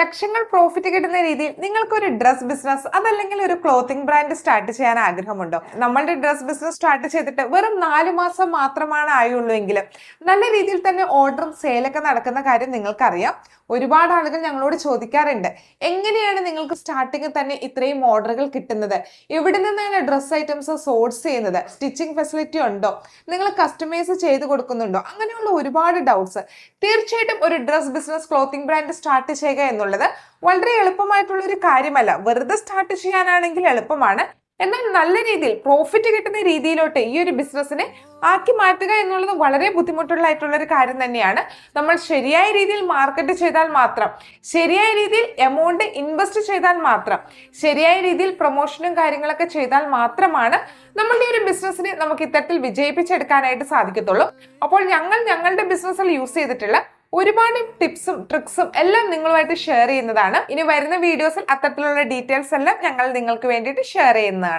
ലക്ഷങ്ങൾ പ്രോഫിറ്റ് കിട്ടുന്ന രീതിയിൽ നിങ്ങൾക്കൊരു ഡ്രസ് ബിസിനസ് അതല്ലെങ്കിൽ ഒരു ക്ലോത്തിങ് ബ്രാൻഡ് സ്റ്റാർട്ട് ചെയ്യാൻ ആഗ്രഹമുണ്ടോ? നമ്മളുടെ ഡ്രസ് ബിസിനസ് സ്റ്റാർട്ട് ചെയ്തിട്ട് വെറും നാല് മാസം മാത്രമാണ് ആയുള്ളൂ എങ്കിലും നല്ല രീതിയിൽ തന്നെ ഓർഡറും സെയിലൊക്കെ നടക്കുന്ന കാര്യം നിങ്ങൾക്കറിയാം. ഒരുപാട് ആളുകൾ ഞങ്ങളോട് ചോദിക്കാറുണ്ട്. എങ്ങനെയാണ് നിങ്ങൾക്ക് സ്റ്റാർട്ടിങ്ങിൽ തന്നെ ഇത്രയും ഓർഡറുകൾ കിട്ടുന്നത്? എവിടെ നിന്നാണ് ഡ്രസ് ഐറ്റംസ് സോഴ്സ് ചെയ്യുന്നത്? സ്റ്റിച്ചിങ് ഫെസിലിറ്റി ഉണ്ടോ? നിങ്ങൾ കസ്റ്റമൈസ് ചെയ്ത് കൊടുക്കുന്നുണ്ടോ? അങ്ങനെയുള്ള ഒരുപാട് ഡൗട്ട്സ് തീർച്ചയായിട്ടും ഒരു dress business clothing brand start ചെയ്യുക എന്നുള്ളത് വളരെ എളുപ്പമായിട്ടുള്ള ഒരു കാര്യമല്ല. വെറുതെ സ്റ്റാർട്ട് ചെയ്യാനാണെങ്കിൽ എളുപ്പമാണ്. എന്നാൽ നല്ല രീതിയിൽ പ്രോഫിറ്റ് കിട്ടുന്ന രീതിയിലോട്ട് ഈ ഒരു ബിസിനസ്സിനെ ആക്കി മാറ്റുക എന്നുള്ളത് വളരെ ബുദ്ധിമുട്ടുള്ളതായിട്ടുള്ള ഒരു കാര്യം തന്നെയാണ്. നമ്മൾ ശരിയായ രീതിയിൽ മാർക്കറ്റ് ചെയ്താൽ മാത്രം ശരിയായ രീതിയിൽ എമൗണ്ട് ഇൻവെസ്റ്റ് ചെയ്താൽ മാത്രം ശരിയായ രീതിയിൽ പ്രൊമോഷനും കാര്യങ്ങളൊക്കെ ചെയ്താൽ മാത്രമാണ് നമ്മളുടെ ഒരു ബിസിനസ്സിനെ നമുക്ക് ഇത്തരത്തിൽ വിജയിപ്പിച്ചെടുക്കാനായിട്ട് സാധിക്കത്തുള്ളൂ. അപ്പോൾ ഞങ്ങൾ ഞങ്ങളുടെ ബിസിനസ്സിൽ യൂസ് ചെയ്തിട്ടുള്ള ഒരുപാട് ടിപ്സും ട്രിക്സും എല്ലാം നിങ്ങളുമായിട്ട് ഷെയർ ചെയ്യുന്നതാണ്. ഇനി വരുന്ന വീഡിയോസിൽ അത്തരത്തിലുള്ള ഡീറ്റെയിൽസ് എല്ലാം ഞങ്ങൾ നിങ്ങൾക്ക് വേണ്ടിയിട്ട് ഷെയർ ചെയ്യുന്നതാണ്.